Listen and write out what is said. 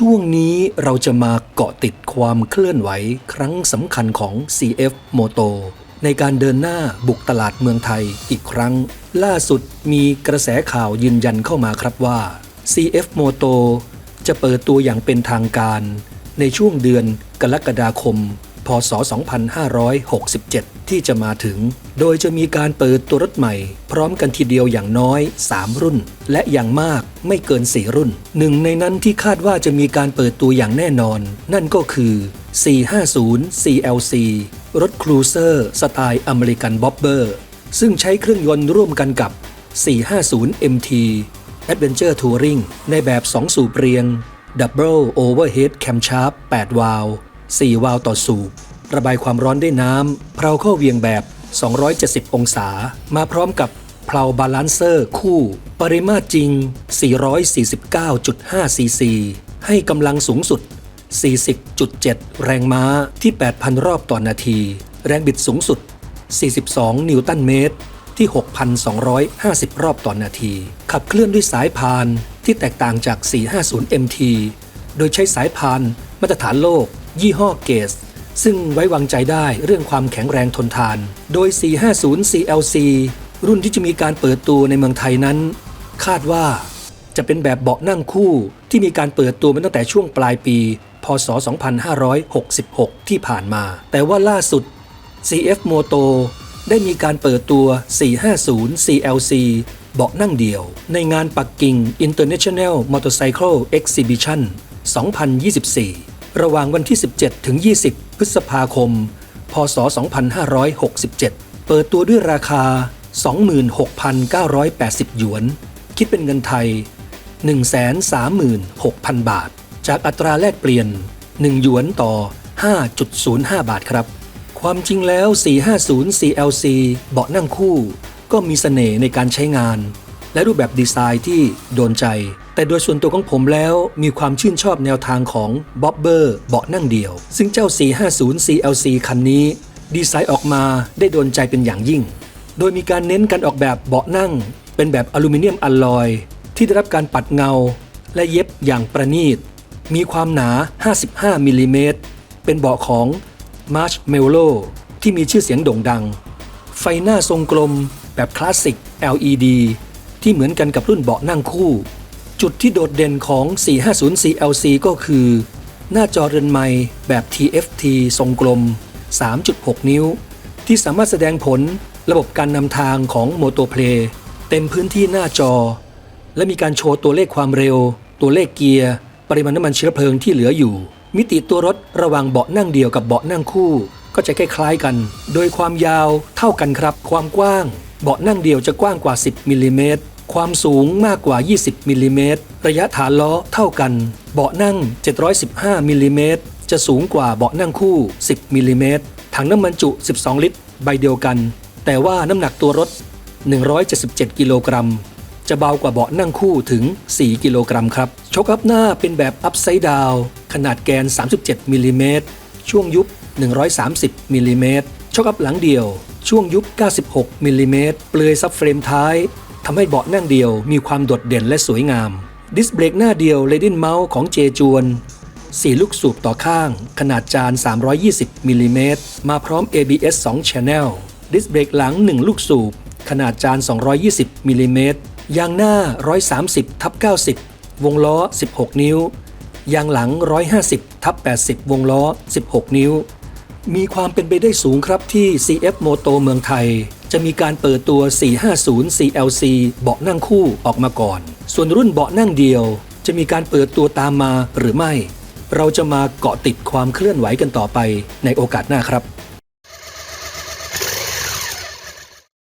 ช่วงนี้เราจะมาเกาะติดความเคลื่อนไหวครั้งสำคัญของ CF Moto ในการเดินหน้าบุกตลาดเมืองไทยอีกครั้ง ล่าสุดมีกระแสข่าวยืนยันเข้ามาครับว่า CF Moto จะเปิดตัวอย่างเป็นทางการ ในช่วงเดือนกรกฎาคม พศ 2567 ที่จะมาถึง โดยจะมีการเปิดตัวรถใหม่ พร้อมกันทีเดียวอย่างน้อย 3 รุ่น และอย่างมากไม่เกิน 4 รุ่น หนึ่งในนั้นที่คาดว่าจะมีการเปิดตัวอย่างแน่นอน นั่นก็คือ 450 CLC รถครูเซอร์สไตล์อเมริกันบ๊อบเบอร์ซึ่งใช้เครื่องยนต์ร่วมกันกับ 450 MT Adventure Touring ในแบบ 2 สูบเรียง Double Overhead Camshaft 8 วาล์ว 4 วาล์วต่อสูบ ระบายความร้อนด้วยน้ำเพลาเข้าเวียงแบบ 270 องศา มาพร้อมกับเพลาบาลานเซอร์คู่ ปริมาตรจริง 449.5 ซีซี ให้กำลังสูงสุด 40.7 แรงม้าที่ 8,000 รอบต่อนนาที แรงบิดสูงสุด 42 นิวตันเมตรที่ 6,250 รอบต่อนนาที ขับเคลื่อนด้วยสายพานที่แตกต่างจาก 450 MT โดยใช้สายพานมาตรฐานโลก ยี่ห้อเกสซึ่งไว้วางใจได้เรื่องความแข็งแรงทนทาน โดย 450 CLC รุ่นที่จะมีการเปิดตัวในเมืองไทยนั้น คาดว่าจะเป็นแบบเบาะนั่งคู่ที่มีการเปิดตัวมาตั้งแต่ช่วงปลายปี พศ 2566 ที่ผ่านมา แต่ว่าล่าสุด CF Moto ได้มีการเปิดตัว 450 CLC เบาะนั่งเดี่ยว ในงานปักกิ่ง International Motorcycle Exhibition 2024 ระหว่างวันที่ 17 ถึง 20 พฤษภาคม พศ 2567 เปิดตัวด้วยราคา 26,980 หยวน คิดเป็นเงินไทย 136,000 บาท จากอัตราแลกเปลี่ยน 1 หยวนต่อ 5.05 บาทครับ ความจริงแล้ว 450 CLC เบาะนั่งคู่ ก็มีเสน่ห์ในการใช้งาน และรูปแบบดีไซน์ที่โดนใจ แต่โดยส่วนตัวของผมแล้วมีความชื่นชอบแนวทางของ b o b b e r เบาะนั่งเดียว ซึ่งเจ้า 450 CLC คันนี้ ดีไซน์ออกมาได้โดนใจเป็นอย่างยิ่ง โดยมีการเน้นการออกแบบเบาะนั่ง เป็นแบบอลูมิเนียมอลลอย ที่ได้รับการปัดเงา และเย็บอย่างประณีต มีความหนา 55มิลลิเมตรเป็นเบาะของ Marshmallow ที่มีชื่อเสียงโด่งดัง ไฟหน้าทรงกลมแบบคลาสสิก LED ที่เหมือนกันกับรุ่นเบาะนั่งคู่ จุดที่โดดเด่นของ 450 CLC ก็คือ หน้าจอเรือนไม้แบบ TFT ทรงกลม 3.6 นิ้ว ที่สามารถแสดงผลระบบการนำทางของ Moto Play เต็มพื้นที่หน้าจอ และมีการโชว์ตัวเลขความเร็ว ตัวเลขเกียร์ ปริมาณน้ำมันเชื้อเพลิงที่เหลืออยู่ มิติตัวรถระหว่างเบาะนั่งเดียวกับเบาะนั่งคู่ ก็จะคล้ายๆกัน โดยความยาวเท่ากันครับ ความกว้าง เบาะนั่งเดียวจะกว้างกว่า 10มิลลิเมตร ความสูงมากกว่า 20มิลลิเมตรระยะฐานล้อเท่ากัน เบาะนั่ง 715มิลลิเมตรจะสูงกว่าเบาะนั่งคู่ 10มิลลิเมตรถังน้ำมันจุ 12 ลิตร ใบเดียวกัน แต่ว่าน้ำหนักตัวรถ 177 กิโลกรัม จะเบากว่าเบาะนั่งคู่ถึง 4 กิโลกรัมครับชกอัพหน้าเป็นแบบอัพไซด์ดาวขนาดแกน 37มิลลิเมตรช่วงยุบ 130มิลลิเมตรชกอัพหลังเดียว ช่วงยุบ 96มิลลิเมตรเปลือยซับเฟรมท้าย ทำให้เบาะนั่งเดียวมีความโดดเด่นและสวยงาม ดิสเบรกหน้าเดียวเลดินเมาส์ของเจจวน4ลูกสูบต่อข้าง ขนาดจาน 320มิลลิเมตรมาพร้อม ABS 2 Channel ดิสเบรกหลัง 1 ลูกสูบ ขนาดจาน 220มิลลิเมตรยางหน้า 130ทับ90 วงล้อ 16 นิ้ว ยางหลัง 150ทับ80 วงล้อ 16 นิ้ว มีความเป็นไปได้สูงครับที่ CF Moto เมืองไทย จะมีการเปิดตัว 450 CLC เบาะนั่งคู่ออกมาก่อน ส่วนรุ่นเบาะนั่งเดียว จะมีการเปิดตัวตามมาหรือไม่ เราจะมาเกาะติดความเคลื่อนไหวกันต่อไปในโอกาสหน้าครับ